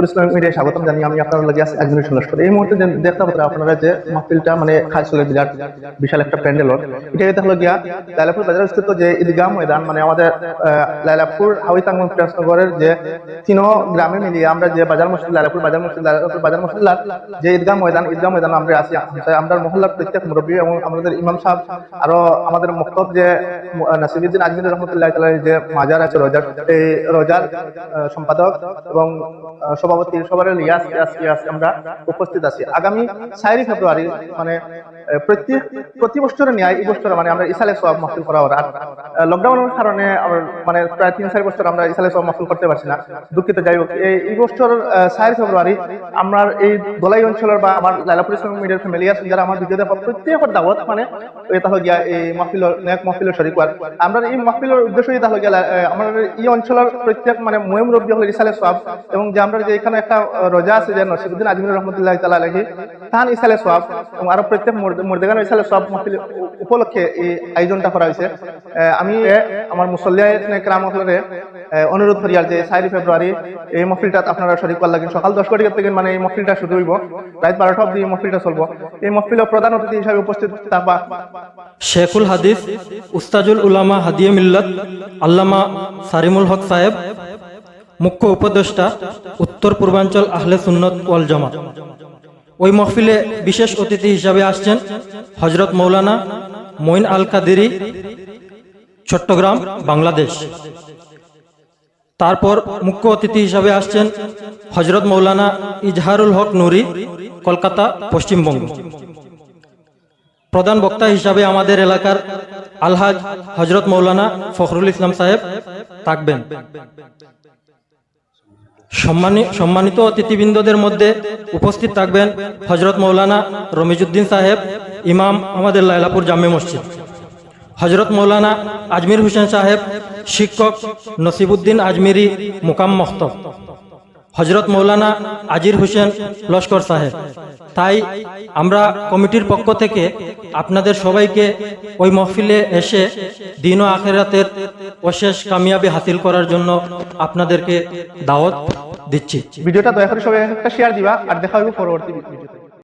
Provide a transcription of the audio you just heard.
নুপুর ইসলাম স্বাগতম আমি আপনার লাগে আছি একজনের লস্কর এই মুহূর্তে দেখতে আপনারা যে মাহফিলটা মানে খালসলের বিরাট বিশাল একটা প্যান্ডেল এটা গিয়া বাজার স্থিত যে ঈদগাহ ময়দান মানে আমাদের যে তিন গ্রামে মিলিয়ে আমরা যে বাজার মসজিদ বাজার মসজিদ বাজার মসজিদ যে ঈদগাহ ময়দান ঈদগাহ ময়দান আমরা আছি। আমরা মহল্লার প্রত্যেক মুরব্বী এবং আমাদের ইমাম সাহেব আরও আমাদের মক্তব যে নাসিরুদ্দিন আজমির রহমতুল্লাহ যে মাজার আছে রোজার এই রোজার সম্পাদক এবং আহ, সভাপতি সবার ইয়াস ইয়াস ইয়াস আমরা উপস্থিত আছি। আগামী চারি ফেব্রুয়ারি মানে প্রতি বছরের ন্যায় এই বছর মানে আমরা ইসালে সব মাহফিল করা হওয়ার লকডাউনের কারণে মানে প্রায় তিন চার বছর আমরা ইসালে সব মাহফিল করতে পারছি না। দুঃখিত, যাই হোক, এই বছর চারি ফেব্রুয়ারি আমরা এই দোলাই অঞ্চলের বা আমার লাইলাপুর ইসলাম মিডিয়ার ফ্যামিলি আছে যারা আমার ভিডিও দেখা প্রত্যেকের দাওয়াত মানে এটা হলো গিয়া এই মাহফিল নেক মাহফিলের শরীর করার আমরা এই মাহফিলের উদ্দেশ্য এটা হলো গিয়া আমাদের এই অঞ্চলের প্রত্যেক মানে মহিম রব্বি হলো ইসালে সব এবং যে আমরা যে এখানে একটা রোজা আছে যে নসিবুদ্দিন আজমির রহমতুল্লাহ তালা আলহী তাহান ইসালে সব এবং আরও প্রত্যেক মুর্দেগান ইসালে সব মাহফিল উপলক্ষে এই আয়োজনটা করা হয়েছে। আমি আমার মুসল্লিয়া ক্রাম হলরে অনুরোধ করি আর যে চারি ফেব্রুয়ারি এই মহফিলটা আপনারা শরীর করার লাগেন সকাল দশ কোটি থেকে মানে এই মহফিলটা শুরু হইব। রাত বারোটা অব্দি এই মহফিলটা চলবো। এই মহফিলের প্রধান অতিথি হিসাবে উপস্থিত থাকবা শেখুল হাদিস, উস্তাজুল উলামা হাদিয়ে মিল্লত, আল্লামা সারিমুল হক সাহেব মুখ্য উপদেষ্টা উত্তর পূর্বাঞ্চল আহলে সুন্নত ওয়াল জামাত। ওই মহফিলে বিশেষ অতিথি হিসাবে আসছেন হজরত মৌলানা মঈন আল কাদেরি, চট্টগ্রাম, বাংলাদেশ। তারপর মুখ্য অতিথি হিসাবে আসছেন হজরত মৌলানা ইজহারুল হক নুরি, কলকাতা, পশ্চিমবঙ্গ। প্রধান বক্তা হিসাবে আমাদের এলাকার আলহাজ হজরত মৌলানা ফখরুল ইসলাম সাহেব থাকবেন। সম্মানী সম্মানিত অতিথিবৃন্দদের মধ্যে উপস্থিত থাকবেন হজরত মৌলানা রমিজুদ্দিন সাহেব, ইমাম আমাদের লাইলাপুর জামে মসজিদ। হজরত মৌলানা আজমির হোসেন সাহেব, শিক্ষক নসিবুদ্দিন আজমিরি মুকাম মখতব। হজরত মৌলানা আজির হোসেন লস্কর সাহেব। তাই আমরা কমিটির পক্ষ থেকে আপনাদের সবাইকে ওই মহফিলে এসে দিন ও আখেরাতের অশেষ কামিয়াবি হাসিল করার জন্য আপনাদেরকে দাওয়াত দিচ্ছি। ভিডিওটা দয়া করে সবাই একটা শেয়ার দিবা আর দেখা হবে পরবর্তী ভিডিওতে